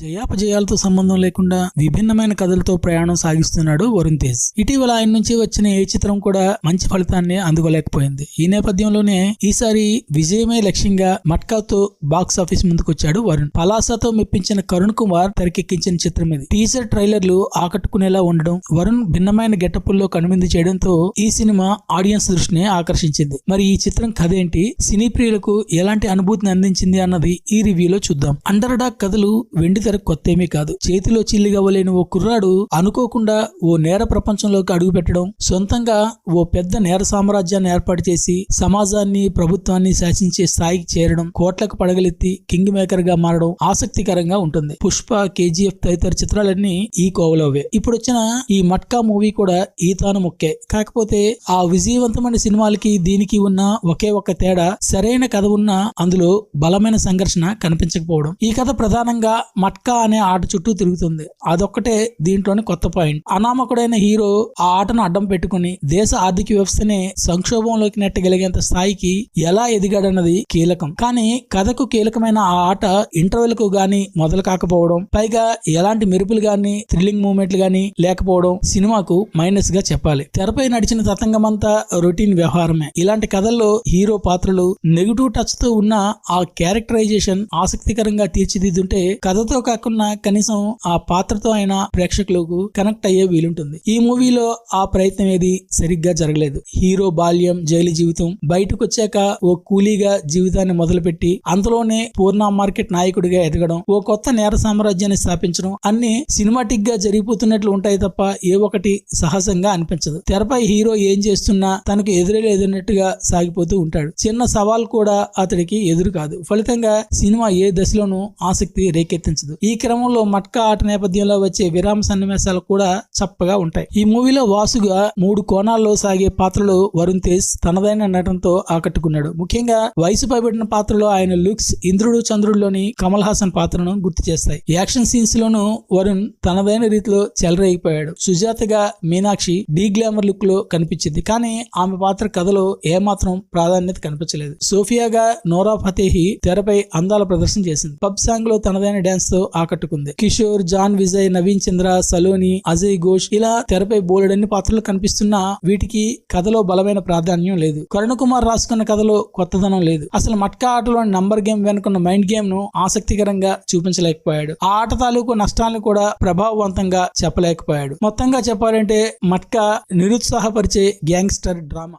జయాపజయాలతో సంబంధం లేకుండా విభిన్నమైన కథలతో ప్రయాణం సాగిస్తున్నాడు వరుణ్ తేజ్. ఇటీవల ఆయన నుంచి వచ్చిన ఏ చిత్రం కూడా మంచి ఫలితాన్ని అందుకోలేకపోయింది. ఈ నేపథ్యంలోనే ఈసారి విజయమే లక్ష్యంగా మట్కాతో బాక్స్ ఆఫీస్ ముందుకు వచ్చాడు వరుణ్. పలాసాతో మెప్పించిన కరుణ్ కుమార్ తెరకెక్కించిన చిత్రం ఇది. టీజర్ ట్రైలర్లు ఆకట్టుకునేలా ఉండడం వరుణ్ భిన్నమైన గెటప్పుల్లో కనువిందు చేయడంతో ఈ సినిమా ఆడియన్స్ దృష్టిని ఆకర్షించింది. మరి ఈ చిత్రం కథ ఏంటి? సినీ ప్రియులకు ఎలాంటి అనుభూతిని అందించింది అన్నది ఈ రివ్యూలో చూద్దాం. అండర్ డాగ్ కథలు వెండి తెర కొత్తేమీ కాదు. చేతిలో చిల్లిగవ్వలేని ఓ కుర్రాడు అనుకోకుండా ఓ నేర ప్రపంచంలోకి అడుగు పెట్టడం సొంతంగా ఓ పెద్ద నేర సామ్రాజ్యాన్ని ఏర్పాటు చేసి సమాజాన్ని ప్రభుత్వాన్ని శాసించే స్థాయికి చేరడం కోట్లకు పడగలెత్తి కింగ్ మేకర్గా మారడం ఆసక్తికరంగా ఉంటుంది. పుష్ప కేజీఎఫ్ తదితర చిత్రాలన్నీ ఈ కోవలోవే. ఇప్పుడు వచ్చిన ఈ మట్కా మూవీ కూడా ఈ ముక్కే. కాకపోతే ఆ విజయవంతమైన సినిమాలకి దీనికి ఉన్న ఒకే ఒక తేడా సరైన కథ ఉన్న అందులో బలమైన సంఘర్షణ కనిపించకపోవడం. ఈ కథ ప్రధానంగా మట్కా అనే ఆట చుట్టూ తిరుగుతుంది. అదొక్కటే దీంట్లోని కొత్త పాయింట్. అనామకుడైన హీరో ఆ ఆటను అడ్డం పెట్టుకుని దేశ ఆర్థిక వ్యవస్థని సంక్షోభంలోకి నెట్టగలిగేంత స్థాయికి ఎలా ఎదిగాడన్నది కీలకం. కానీ కథకు కీలకమైన ఆ ఆట ఇంటర్వెల్కు గాని మొదలు కాకపోవడం పైగా ఎలాంటి మెరుపులు గాని థ్రిల్లింగ్ మూమెంట్లు గాని లేకపోవడం సినిమాకు మైనస్గా చెప్పాలి. తెరపై నడిచిన తతంగమంతా రొటీన్ వ్యవహారమే. ఇలాంటి కథల్లో హీరో పాత్రలు నెగిటివ్ టచ్తో ఉన్న ఆ క్యారెక్టరైజేషన్ ఆసక్తికరంగా తీర్చిదిద్దుంటే కథతో కాకుండా కనీసం ఆ పాత్రతో అయినా ప్రేక్షకులకు కనెక్ట్ అయ్యే వీలుంటుంది. ఈ మూవీలో ఆ ప్రయత్నం ఏది సరిగ్గా జరగలేదు. హీరో బాల్యం జైలు జీవితం బయటకు వచ్చాక ఓ కూలీగా జీవితాన్ని మొదలుపెట్టి అంతలోనే పూర్ణ మార్కెట్ నాయకుడిగా ఎదగడం ఓ కొత్త నేర సామ్రాజ్యాన్ని స్థాపించడం అన్ని సినిమాటిక్గా జరిగిపోతున్నట్లు ఉంటాయి తప్ప ఏ ఒక్కటి సహజంగా అనిపించదు. తెరపై హీరో ఏం చేస్తున్నా తనకు ఎదురలేదన్నట్టుగా సాగిపోతూ ఉంటాడు. చిన్న సవాల్ కూడా అతడికి ఎదురు కాదు. ఫలితంగా సినిమా ఏ దశలోనూ ఆసక్తి రేకెత్తించదు. ఈ క్రమంలో మట్కా ఆట నేపథ్యంలో వచ్చే విరామ సన్నివేశాలు కూడా చప్పగా ఉంటాయి. ఈ మూవీలో వాసుగా మూడు కోణాల్లో సాగే పాత్రలో వరుణ్ తేజ్ తనదైన నటనతో ఆకట్టుకున్నాడు. ముఖ్యంగా వయసు పైబడిన పాత్రలో ఆయన లుక్స్ ఇంద్రుడు చంద్రుడిలోని కమల్ హాసన్ పాత్రను గుర్తు చేస్తాయి. యాక్షన్ సీన్స్ లోను వరుణ్ తనదైన రీతిలో చెలరేగిపోయాడు. సుజాతగా మీనాక్షి డీ గ్లామర్ లుక్లో కనిపించింది. కానీ ఆమె పాత్ర కథలో ఏమాత్రం ప్రాధాన్యత కనిపించలేదు. సోఫియాగా నోరా ఫతేహి తెరపై అందాల ప్రదర్శన చేసింది. పబ్ సాంగ్లో తనదైన డాన్స్ తో ఆకట్టుకుంది. కిషోర్ జాన్ విజయ్ నవీన్ చంద్ర సలోని అజయ్ ఘోష్ ఇలా తెరపై బోలెడన్ని పాత్రలు కనిపిస్తున్నా వీటికి కథలో బలమైన ప్రాధాన్యం లేదు. కరుణ కుమార్ రాసుకున్న కథలో కొత్తదనం లేదు. అసలు మట్కా ఆటలోని నంబర్ గేమ్ వెనుకున్న మైండ్ గేమ్ను ఆసక్తికరంగా చూపించలేకపోయాడు. ఆ ఆట తాలూకు నష్టాలను కూడా ప్రభావవంతంగా చెప్పలేకపోయాడు. మొత్తంగా చెప్పాలంటే మట్కా నిరుత్సాహపరిచే గ్యాంగ్స్టర్ డ్రామా.